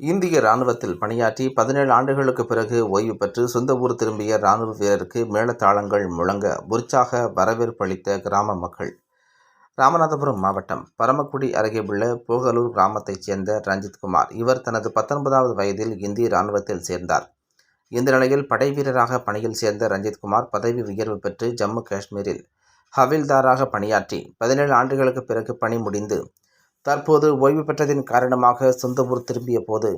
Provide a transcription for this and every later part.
இந்திய ராணுவத்தில் பணியாற்றி பதினேழு ஆண்டுகளுக்கு பிறகு ஓய்வு பெற்று சொந்த ஊர் திரும்பிய ராணுவ வீரருக்கு மேளத்தாளங்கள் முழங்க உற்சாக வரவேற்பு அளித்த கிராம மக்கள். ராமநாதபுரம் மாவட்டம் பரமக்குடி அருகே உள்ள போகலூர் கிராமத்தைச் சேர்ந்த ரஞ்சித்குமார் இவர் தனது பத்தொன்பதாவது வயதில் இந்திய ராணுவத்தில் சேர்ந்தார். இந்த நிலையில் படை வீரராக பணியில் சேர்ந்த ரஞ்சித்குமார் பதவி உயர்வு பெற்று ஜம்மு காஷ்மீரில் ஹவில்தாராக பணியாற்றி பதினேழு ஆண்டுகளுக்கு பிறகு பணி முடிந்து தற்போது ஓய்வு பெற்றதின் காரணமாக சொந்த ஊர் திரும்பிய போது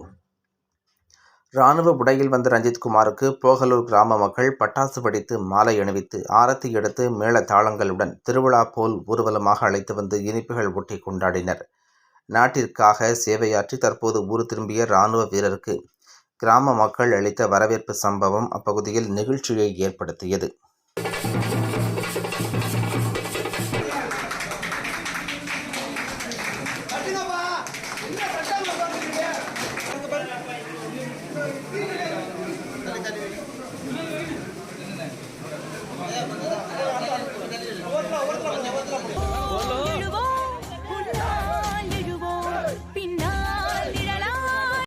இராணுவ உடையில் வந்த ரஞ்சித்குமாருக்கு போகலூர் கிராம மக்கள் பட்டாசு வெடித்து மாலை அணிவித்து ஆரத்தி எடுத்து மேள தாளங்களுடன் திருவிழா போல் ஊர்வலமாக அழைத்து வந்து இனிப்புகள் ஒட்டி கொண்டாடினர். நாட்டிற்காக சேவையாற்றி தற்போது ஊர் திரும்பிய இராணுவ வீரருக்கு கிராம மக்கள் அளித்த வரவேற்பு சம்பவம் அப்பகுதியில் நெகிழ்ச்சியை ஏற்படுத்தியது. என்னப்பா? என்ன கட்டாம உட்காந்துருக்கீங்க